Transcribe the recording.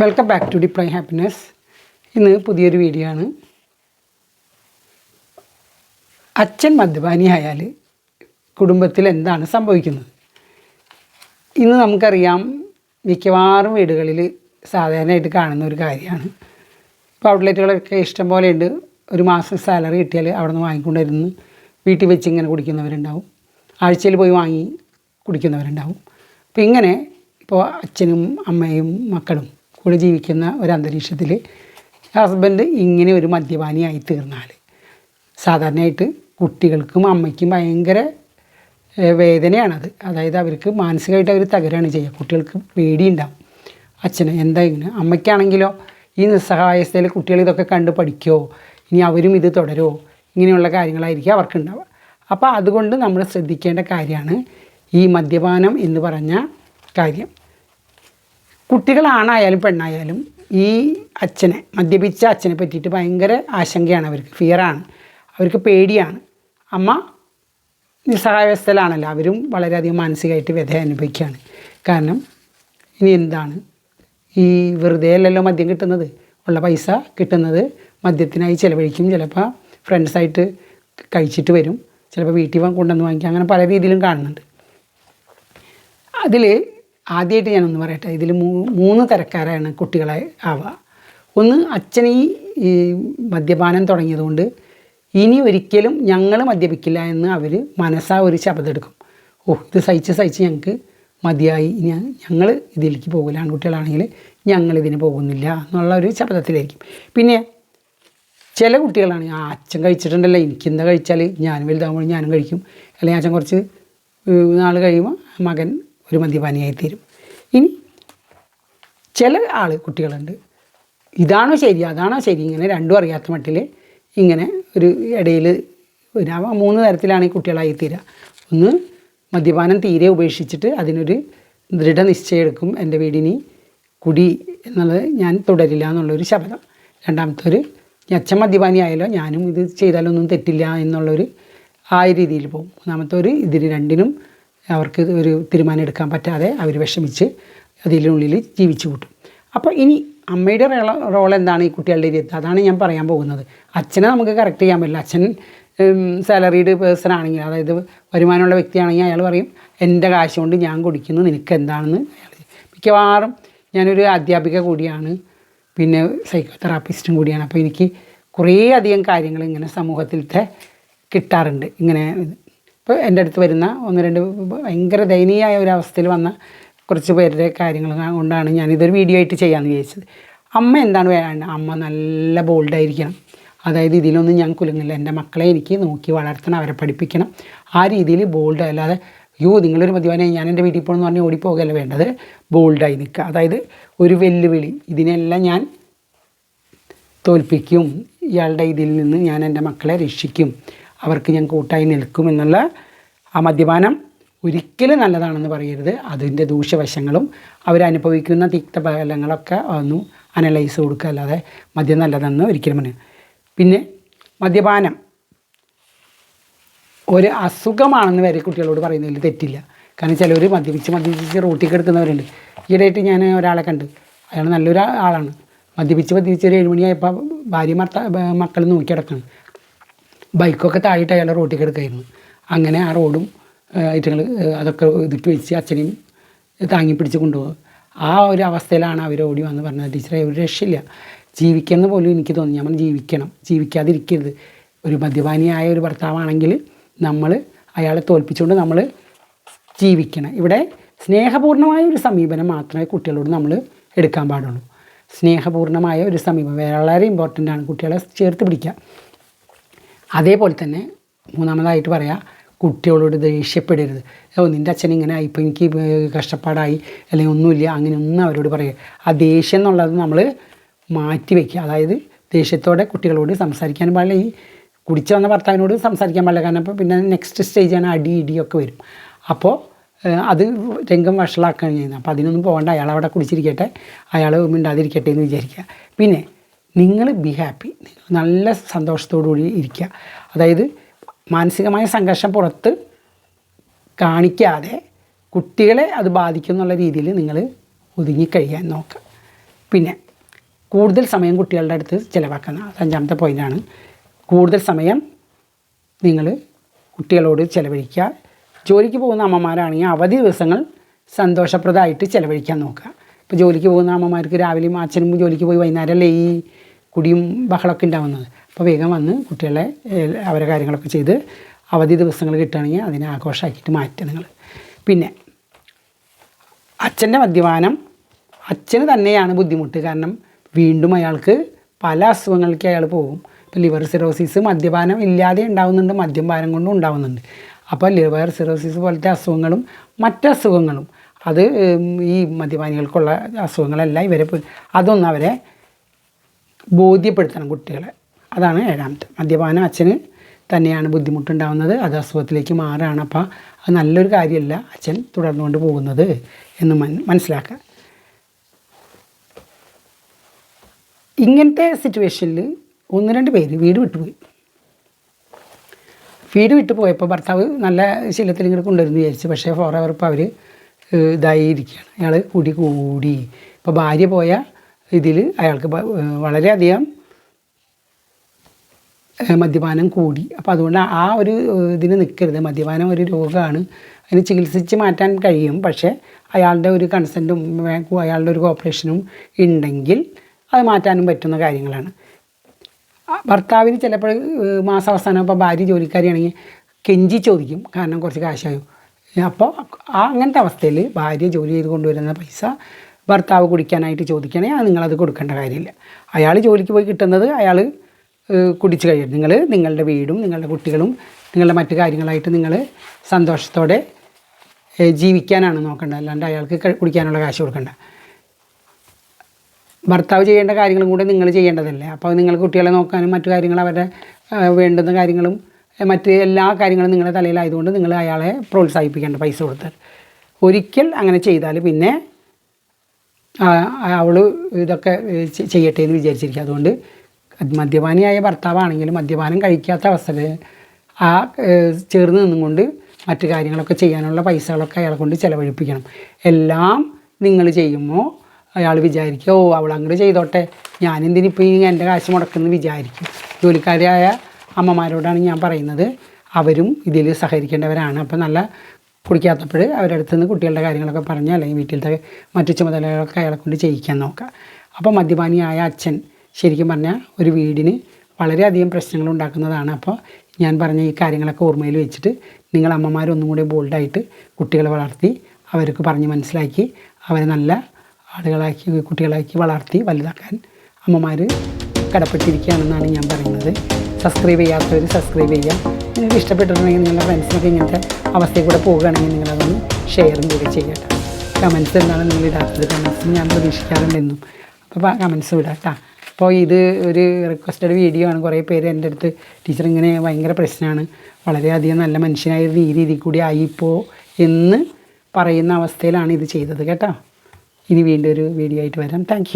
Welcome back to deeply happiness ഇന്ന് പുതിയൊരു video ആണ്. അച്ഛൻ മദ്യപാനിയായാൽ കുടുംബത്തിൽ എന്താണ് സംഭവിക്കുന്നത്? ഇന്ന് നമുക്കറിയാം മിക്കവാറും വീടുകളിൽ സാധാരണയായിട്ട് കാണുന്ന ഒരു കാര്യമാണ്. ഇപ്പോൾ ഔട്ട്ലെറ്റുകളൊക്കെ ഇഷ്ടം പോലെ ഉണ്ട്. ഒരു മാസം സാലറി കിട്ടിയാൽ അവിടെ നിന്ന് വാങ്ങിക്കൊണ്ടിരുന്ന് വീട്ടിൽ വെച്ച് ഇങ്ങനെ കുടിക്കുന്നവരുണ്ടാവും. ആഴ്ചയിൽ പോയി വാങ്ങി കുടിക്കുന്നവരുണ്ടാവും. അപ്പോൾ ഇങ്ങനെ ഇപ്പോൾ അച്ഛനും അമ്മയും മക്കളും കൂടെ ജീവിക്കുന്ന ഒരു അന്തരീക്ഷത്തിൽ ഹസ്ബൻഡ് ഇങ്ങനെ ഒരു മദ്യപാനിയായി തീർന്നാൽ സാധാരണയായിട്ട് കുട്ടികൾക്കും അമ്മയ്ക്കും ഭയങ്കര വേദനയാണത്. അതായത് അവർക്ക് മാനസികമായിട്ട് അവർ തകരാണ് ചെയ്യുക. കുട്ടികൾക്ക് പേടിയുണ്ടാവും. അച്ഛന് എന്താ ഇങ്ങനെ? അമ്മയ്ക്കാണെങ്കിലോ ഈ നിസ്സഹായസ്ഥയിൽ കുട്ടികൾ ഇതൊക്കെ കണ്ട് പഠിക്കുമോ ഇനി അവരും ഇത് തുടരുമോ ഇങ്ങനെയുള്ള കാര്യങ്ങളായിരിക്കും അവർക്കുണ്ടാവുക. അപ്പോൾ അതുകൊണ്ട് നമ്മൾ ശ്രദ്ധിക്കേണ്ട കാര്യമാണ് ഈ മദ്യപാനം എന്ന് പറഞ്ഞ കാര്യം. കുട്ടികളാണായാലും പെണ്ണായാലും ഈ അച്ഛനെ മദ്യപിച്ച അച്ഛനെ പറ്റിയിട്ട് ഭയങ്കര ആശങ്കയാണ് അവർക്ക്. ഫിയറാണ് അവർക്ക് പേടിയാണ്. അമ്മ നിസ്സഹായാവസ്ഥയിലാണല്ലോ അവരും വളരെയധികം മാനസികമായിട്ട് വ്യഥ അനുഭവിക്കുകയാണ്. കാരണം ഇനി എന്താണ്? ഈ വെറുതെ അല്ലല്ലോ മദ്യം കിട്ടുന്നത്. ഉള്ള പൈസ കിട്ടുന്നത് മദ്യത്തിനായി ചിലവഴിക്കും. ചിലപ്പോൾ ഫ്രണ്ട്സായിട്ട് കഴിച്ചിട്ട് വരും. ചിലപ്പോൾ വീട്ടിൽ വന്ന് കൊണ്ടുവന്ന് വാങ്ങിക്കും. അങ്ങനെ പല രീതിയിലും കാണുന്നുണ്ട്. അതിൽ ആദ്യമായിട്ട് ഞാനൊന്ന് പറയട്ടെ. ഇതിൽ മൂ മൂന്ന് തരക്കാരാണ് കുട്ടികളെ ആവുക. ഒന്ന് അച്ഛൻ ഈ മദ്യപാനം തുടങ്ങിയതുകൊണ്ട് ഇനി ഒരിക്കലും ഞങ്ങൾ മദ്യപിക്കില്ല എന്ന് അവർ മനസ്സാ ഒരു ശബ്ദമെടുക്കും ഓ ഇത് സഹിച്ച് സഹിച്ച് ഞങ്ങൾക്ക് മതിയായി. ഞങ്ങൾ ഇതിലേക്ക് പോകില്ല. ആൺകുട്ടികളാണെങ്കിൽ ഞങ്ങൾ ഇതിന് പോകുന്നില്ല എന്നുള്ള ഒരു ശബ്ദത്തിലായിരിക്കും പിന്നെ ചില കുട്ടികളാണ് ആ അച്ഛൻ കഴിച്ചിട്ടുണ്ടല്ലോ. എനിക്കെന്താ കഴിച്ചാൽ ഞാൻ വലുതാകുമ്പോൾ ഞാനും കഴിക്കും. അല്ലെങ്കിൽ അച്ഛൻ കുറച്ച് നാൾ കഴിയുമ്പോൾ മകൻ ഒരു മദ്യപാനിയായി തീരും ഇനി ചില ആൾ കുട്ടികളുണ്ട്. ഇതാണോ ശരി അതാണോ ശരി ഇങ്ങനെ രണ്ടും അറിയാത്ത മട്ടിൽ ഇങ്ങനെ ഒരു ഇടയിൽ ഒരാ മൂന്ന് തരത്തിലാണ് ഈ കുട്ടികളായി തീരുക ഒന്ന് മദ്യപാനം തീരെ ഉപേക്ഷിച്ചിട്ട് അതിനൊരു ദൃഢനിശ്ചയം എടുക്കും എന്റെ വീടിനി കുടി എന്നുള്ളത് ഞാൻ തുടരില്ല എന്നുള്ളൊരു ശബ്ദം രണ്ടാമത്തെ ഒരു ഞച്ച മദ്യപാനി ആയാലോ ഞാനും ഇത് ചെയ്താലൊന്നും തെറ്റില്ല എന്നുള്ളൊരു ആ രീതിയിൽ പോകും. മൂന്നാമത്തെ ഒരു ഇതിന് രണ്ടിനും അവർക്ക് ഒരു തീരുമാനം എടുക്കാൻ പറ്റാതെ അവർ വിഷമിച്ച് അതിനുള്ളിൽ ജീവിച്ചു കൂട്ടും. അപ്പോൾ ഇനി അമ്മയുടെ റോൾ എന്താണ് ഈ കുട്ടികളുടെ രീതി അതാണ് ഞാൻ പറയാൻ പോകുന്നത്. അച്ഛനെ നമുക്ക് കറക്റ്റ് ചെയ്യാൻ പറ്റില്ല. അച്ഛൻ സാലറീഡ് പേഴ്സൺ ആണെങ്കിൽ അതായത് വരുമാനമുള്ള വ്യക്തിയാണെങ്കിൽ അയാൾ പറയും എന്റെ കാശ് കൊണ്ട് ഞാൻ കുടിക്കുന്നു നിനക്ക് എന്താണെന്ന്? അയാൾ മിക്കവാറും ഞാനൊരു അധ്യാപിക കൂടിയാണ്. പിന്നെ സൈക്കോ തെറാപ്പിസ്റ്റും കൂടിയാണ്. അപ്പോൾ എനിക്ക് കുറേ അധികം കാര്യങ്ങൾ ഇങ്ങനെ സമൂഹത്തിലത്തെ കിട്ടാറുണ്ട്. ഇങ്ങനെ. ഇപ്പോൾ എന്റെ അടുത്ത് വരുന്ന ഒന്ന് രണ്ട് ഭയങ്കര ദയനീയമായ ഒരു അവസ്ഥയിൽ വന്ന കുറച്ച് പേരുടെ കാര്യങ്ങൾ കൊണ്ടാണ് ഞാൻ ഇതൊരു വീഡിയോ ആയിട്ട് ചെയ്യാമെന്ന് വിചാരിച്ചത്. അമ്മ എന്താണ് വേണ്ടത് അമ്മ നല്ല ബോൾഡായിരിക്കണം അതായത് ഇതിലൊന്നും ഞാൻ കുലുങ്ങില്ല എന്റെ മക്കളെ എനിക്ക് നോക്കി വളർത്തണം അവരെ പഠിപ്പിക്കണം. ആ രീതിയിൽ ബോൾഡ് അല്ലാതെ അയ്യോ നിങ്ങളൊരു മദ്യപാനായി ഞാൻ എന്റെ വീട്ടിൽ പോകണമെന്ന് പറഞ്ഞ് ഓടിപ്പോകല്ല വേണ്ടത്? ബോൾഡായി നിൽക്കുക. അതായത് ഒരു വെല്ലുവിളി. ഇതിനെല്ലാം ഞാൻ തോൽപ്പിക്കും. ഇയാളുടെ ഇതിൽ നിന്ന് ഞാൻ എന്റെ മക്കളെ രക്ഷിക്കും. അവർക്ക് ഞാൻ കൂട്ടായി നിൽക്കുമെന്നുള്ള ആ മദ്യപാനം ഒരിക്കലും നല്ലതാണെന്ന് പറയരുത്. അതിന്റെ ദൂഷ്യവശങ്ങളും അവരനുഭവിക്കുന്ന തിക്തഫലങ്ങളൊക്കെ ഒന്ന് അനലൈസ് കൊടുക്കുക. അല്ലാതെ മദ്യം നല്ലതെന്ന് ഒരിക്കലും പറയും പിന്നെ മദ്യപാനം. ഒരു അസുഖമാണെന്ന് വരെ കുട്ടികളോട് പറയുന്നതിൽ തെറ്റില്ല. കാരണം ചിലർ മദ്യപിച്ച് മദ്യപിച്ച് റോട്ടിൽ കിടക്കുന്നവരുണ്ട്. ഈയിടെയായിട്ട് ഞാൻ ഒരാളെ കണ്ട്. അയാൾ നല്ലൊരു ആളാണ്. മദ്യപിച്ച് മദ്യപിച്ച് ഒരു ഏഴുമണിയായപ്പോൾ ഭാര്യ മക്കൾ നോക്കി കിടക്കണം. ബൈക്കൊക്കെ താഴെയിട്ട് അയാൾ റോട്ടിൽ കിടക്കായിരുന്നു അങ്ങനെ ആ റോഡും ഐറ്റങ്ങൾ അതൊക്കെ ഇതിട്ട് വെച്ച് അച്ഛനെയും താങ്ങി പിടിച്ച് കൊണ്ടുപോകും. ആ ഒരു അവസ്ഥയിലാണ് അവർ ഓടി വന്ന് പറഞ്ഞത്. ടീച്ചറെ ഒരു രക്ഷയില്ല. ജീവിക്കുന്ന പോലും എനിക്ക് തോന്നി. നമ്മൾ ജീവിക്കണം. ജീവിക്കാതിരിക്കരുത്. ഒരു മദ്യപാനിയായ ഒരു ഭർത്താവാണെങ്കിൽ നമ്മൾ അയാളെ തോൽപ്പിച്ചുകൊണ്ട് നമ്മൾ ജീവിക്കണം. ഇവിടെ സ്നേഹപൂർണമായ ഒരു സമീപനം മാത്രമേ കുട്ടികളോട് നമ്മൾ എടുക്കാൻ പാടുള്ളൂ. സ്നേഹപൂർണമായ ഒരു സമീപനം. വളരെ ഇമ്പോർട്ടന്റ് ആണ് കുട്ടികളെ ചേർത്ത് പിടിക്കുക. അതേപോലെ തന്നെ മൂന്നാമതായിട്ട് പറയാം കുട്ടികളോട് ദേഷ്യപ്പെടരുത്. ഓ നിന്റെ അച്ഛൻ ഇങ്ങനെ ഇപ്പോൾ എനിക്ക് കഷ്ടപ്പാടായി അല്ലെങ്കിൽ ഒന്നുമില്ല അങ്ങനെ ഒന്നും അവരോട് പറയുക ആ ദേഷ്യം എന്നുള്ളത് നമ്മൾ മാറ്റി വയ്ക്കുക അതായത് ദേഷ്യത്തോടെ കുട്ടികളോട് സംസാരിക്കാൻ പാടില്ല. ഈ കുടിച്ചു വന്ന ഭർത്താവിനോട് സംസാരിക്കാൻ പാടില്ല. കാരണം അപ്പോൾ പിന്നെ നെക്സ്റ്റ് സ്റ്റേജാണ് അടി ഇടിയൊക്കെ വരും. അപ്പോൾ അത് രംഗം വഷളാക്കുകയാണ് ചെയ്യുന്നത്. അപ്പോൾ അതിനൊന്നും പോകണ്ട. അയാൾ അവിടെ കുടിച്ചിരിക്കട്ടെ. അയാൾ മിണ്ടാതിരിക്കട്ടെ എന്ന് വിചാരിക്കുക. പിന്നെ നിങ്ങൾ ബി ഹാപ്പി നിങ്ങൾ നല്ല സന്തോഷത്തോടു കൂടി ഇരിക്കുക. അതായത് മാനസികമായ സംഘർഷം പുറത്ത് കാണിക്കാതെ കുട്ടികളെ അത് ബാധിക്കും എന്നുള്ള രീതിയിൽ നിങ്ങൾ ഒതുങ്ങിക്കഴിയാൻ നോക്കുക. പിന്നെ കൂടുതൽ സമയം കുട്ടികളുടെ അടുത്ത് ചിലവാക്കുന്ന അത് അഞ്ചാമത്തെ പോയിന്റാണ് കൂടുതൽ സമയം നിങ്ങൾ കുട്ടികളോട് ചിലവഴിക്കുക. ജോലിക്ക് പോകുന്ന അമ്മമാരാണെങ്കിൽ അവധി ദിവസങ്ങൾ സന്തോഷപ്രദമായിട്ട് ചിലവഴിക്കാൻ നോക്കുക. ഇപ്പോൾ ജോലിക്ക് പോകുന്ന അമ്മമാർക്ക് രാവിലെയും അച്ഛനും ജോലിക്ക് പോയി വൈകുന്നേരമല്ലേ ഈ കുടിയും ബഹളമൊക്കെ ഉണ്ടാവുന്നത്. അപ്പോൾ വേഗം വന്ന് കുട്ടികളെ അവരെ കാര്യങ്ങളൊക്കെ ചെയ്ത് അവധി ദിവസങ്ങൾ കിട്ടുകയാണെങ്കിൽ അതിനെ ആഘോഷമാക്കിയിട്ട് മാറ്റുക നിങ്ങൾ. പിന്നെ അച്ഛന്റെ മദ്യപാനം അച്ഛന് തന്നെയാണ് ബുദ്ധിമുട്ട്. കാരണം വീണ്ടും അയാൾക്ക് പല അസുഖങ്ങൾക്ക് അയാൾ പോകും. ഇപ്പോൾ ലിവർ സിറോസിസ് മദ്യപാനം ഇല്ലാതെ ഉണ്ടാവുന്നുണ്ട് മദ്യപാനം കൊണ്ടും ഉണ്ടാവുന്നുണ്ട്. അപ്പോൾ ലിവർ സിറോസിസ് പോലത്തെ അസുഖങ്ങളും മറ്റസുഖങ്ങളും അത് ഈ മദ്യപാനികൾക്കുള്ള അസുഖങ്ങളെല്ലാം ഇവരെ അതൊന്നും അവരെ ബോധ്യപ്പെടുത്തണം കുട്ടികളെ. അതാണ് ഏഴാമത്തെ. മദ്യപാനം അച്ഛന് തന്നെയാണ് ബുദ്ധിമുട്ടുണ്ടാകുന്നത് അത് അസുഖത്തിലേക്ക് മാറുകയാണ് അപ്പോൾ അത് നല്ലൊരു കാര്യമല്ല അച്ഛൻ തുടർന്നുകൊണ്ട് പോകുന്നത് എന്ന് മൻ മനസ്സിലാക്കുക ഇങ്ങനത്തെ സിറ്റുവേഷനിൽ ഒന്ന് രണ്ട് പേര് വീട് വിട്ടുപോയി. വീട് വിട്ടു പോയപ്പോൾ ഭർത്താവ് നല്ല ശീലത്തിൽ ഇങ്ങോട്ട് കൊണ്ടുവരുന്നു വിചാരിച്ചു. പക്ഷേ ഫോർ അവർ ഇപ്പോൾ അവർ ഇതായിരിക്കുകയാണ് അയാൾ കൂടി കൂടി. ഇപ്പോൾ ഭാര്യ പോയ ഇതിൽ അയാൾക്ക് വളരെയധികം മദ്യപാനം കൂടി. അപ്പോൾ അതുകൊണ്ട് ആ ഒരു ഇതിന് നിൽക്കരുത് മദ്യപാനം ഒരു രോഗമാണ് അതിന് ചികിത്സിച്ച് മാറ്റാൻ കഴിയും. പക്ഷേ അയാളുടെ ഒരു കൺസെന്റും അയാളുടെ ഒരു കോപ്പറേഷനും ഉണ്ടെങ്കിൽ അത് മാറ്റാനും പറ്റുന്ന കാര്യങ്ങളാണ്. ഭർത്താവിന് ചിലപ്പോൾ മാസാവസാനം ഇപ്പോൾ ഭാര്യ ജോലിക്കാരിയാണെങ്കിൽ കെഞ്ചി ചോദിക്കും. കാരണം കുറച്ച് കാശായും. അപ്പോൾ ആ അങ്ങനത്തെ അവസ്ഥയിൽ ഭാര്യ ജോലി ചെയ്ത് കൊണ്ടുവരുന്ന പൈസ ഭർത്താവ് കുടിക്കാനായിട്ട് ചോദിക്കണേ അത് നിങ്ങളത് കൊടുക്കേണ്ട കാര്യമില്ല. അയാൾ ജോലിക്ക് പോയി കിട്ടുന്നത് അയാൾ കുടിച്ച് കഴിയും. നിങ്ങൾ നിങ്ങളുടെ വീടും നിങ്ങളുടെ കുട്ടികളും നിങ്ങളുടെ മറ്റു കാര്യങ്ങളായിട്ട് നിങ്ങൾ സന്തോഷത്തോടെ ജീവിക്കാനാണ് നോക്കേണ്ടത്. അല്ലാണ്ട് അയാൾക്ക് കുടിക്കാനുള്ള കാശ് കൊടുക്കേണ്ട. ഭർത്താവ് ചെയ്യേണ്ട കാര്യങ്ങളും കൂടെ നിങ്ങൾ ചെയ്യേണ്ടതല്ലേ? അപ്പോൾ നിങ്ങൾ കുട്ടികളെ നോക്കാനും മറ്റു കാര്യങ്ങൾ അവരുടെ വേണ്ടുന്ന കാര്യങ്ങളും മറ്റ് എല്ലാ കാര്യങ്ങളും നിങ്ങളുടെ തലയിലായതുകൊണ്ട് നിങ്ങൾ അയാളെ പ്രോത്സാഹിപ്പിക്കേണ്ട പൈസ കൊടുത്താൽ. ഒരിക്കൽ അങ്ങനെ ചെയ്താൽ പിന്നെ അവൾ ഇതൊക്കെ ചെയ്യട്ടെ എന്ന് വിചാരിച്ചിരിക്കുക അതുകൊണ്ട് മദ്യപാനിയായ ഭർത്താവാണെങ്കിലും മദ്യപാനം കഴിക്കാത്ത അവസരം ആ ചേർന്ന് നിന്നുകൊണ്ട് മറ്റു കാര്യങ്ങളൊക്കെ ചെയ്യാനുള്ള പൈസകളൊക്കെ അയാളെ കൊണ്ട് ചിലവഴിപ്പിക്കണം. എല്ലാം നിങ്ങൾ ചെയ്യുമ്പോൾ അയാൾ വിചാരിക്കും ഓ അവൾ അങ്ങോട്ട് ചെയ്തോട്ടെ. ഞാനെന്തിനിപ്പോൾ ഈ എന്റെ കാശ് മുടക്കുന്നു വിചാരിക്കും. ജോലിക്കാരായ അമ്മമാരോടാണ് ഞാൻ പറയുന്നത്. അവരും ഇതിൽ സഹകരിക്കേണ്ടവരാണ്. അപ്പോൾ നല്ല കുടിക്കാത്തപ്പോൾ അവരുടെ അടുത്ത് നിന്ന് കുട്ടികളുടെ കാര്യങ്ങളൊക്കെ പറഞ്ഞ് അല്ലെങ്കിൽ വീട്ടിലത്തെ മറ്റു ചുമതലകളൊക്കെ അയാളെ കൊണ്ട് ചെയ്യിക്കാൻ നോക്കുക. അപ്പോൾ മദ്യപാനിയായ അച്ഛൻ ശരിക്കും പറഞ്ഞാൽ ഒരു വീടിന് വളരെയധികം പ്രശ്നങ്ങൾ ഉണ്ടാക്കുന്നതാണ്. അപ്പോൾ ഞാൻ പറഞ്ഞ ഈ കാര്യങ്ങളൊക്കെ ഓർമ്മയിൽ വെച്ചിട്ട് നിങ്ങൾ അമ്മമാരൊന്നും കൂടി ബോൾഡായിട്ട് കുട്ടികളെ വളർത്തി അവർക്ക് പറഞ്ഞ് മനസ്സിലാക്കി അവരെ നല്ല ആളുകളാക്കി കുട്ടികളാക്കി വളർത്തി വലുതാക്കാൻ അമ്മമാർ കടപ്പെട്ടിരിക്കുകയാണെന്നാണ് ഞാൻ പറയുന്നത്. സബ്സ്ക്രൈബ് ചെയ്യാത്തവർ സബ്സ്ക്രൈബ് ചെയ്യാം നിങ്ങൾക്ക് ഇഷ്ടപ്പെട്ടിട്ടുണ്ടെങ്കിൽ നിങ്ങളുടെ ഫ്രണ്ട്സിനൊക്കെ ഇങ്ങനത്തെ അവസ്ഥയിൽ കൂടെ പോവുകയാണെങ്കിൽ നിങ്ങളതൊന്ന് ഷെയറും കൂടി ചെയ്യട്ടെ കമൻസ് എന്താണ് നിങ്ങൾ ഇടാത്തത്? കമൻസ് ഞാൻ പ്രതീക്ഷിക്കാറുണ്ടെന്നും. അപ്പോൾ കമൻസ് വിടാം അപ്പോൾ ഇത് ഒരു റിക്വസ്റ്റഡ് വീഡിയോ ആണ്. കുറേ പേര് എന്റെ അടുത്ത് ടീച്ചർ ഇങ്ങനെ ഭയങ്കര പ്രശ്നമാണ്. വളരെയധികം നല്ല മനുഷ്യനായിരുന്നു ഈ രീതിയിൽ കൂടി ആയിപ്പോ എന്ന് പറയുന്ന അവസ്ഥയിലാണ് ഇത് ചെയ്തത് കേട്ടോ. ഇനി വീണ്ടും ഒരു വീഡിയോ ആയിട്ട് വരാം. താങ്ക്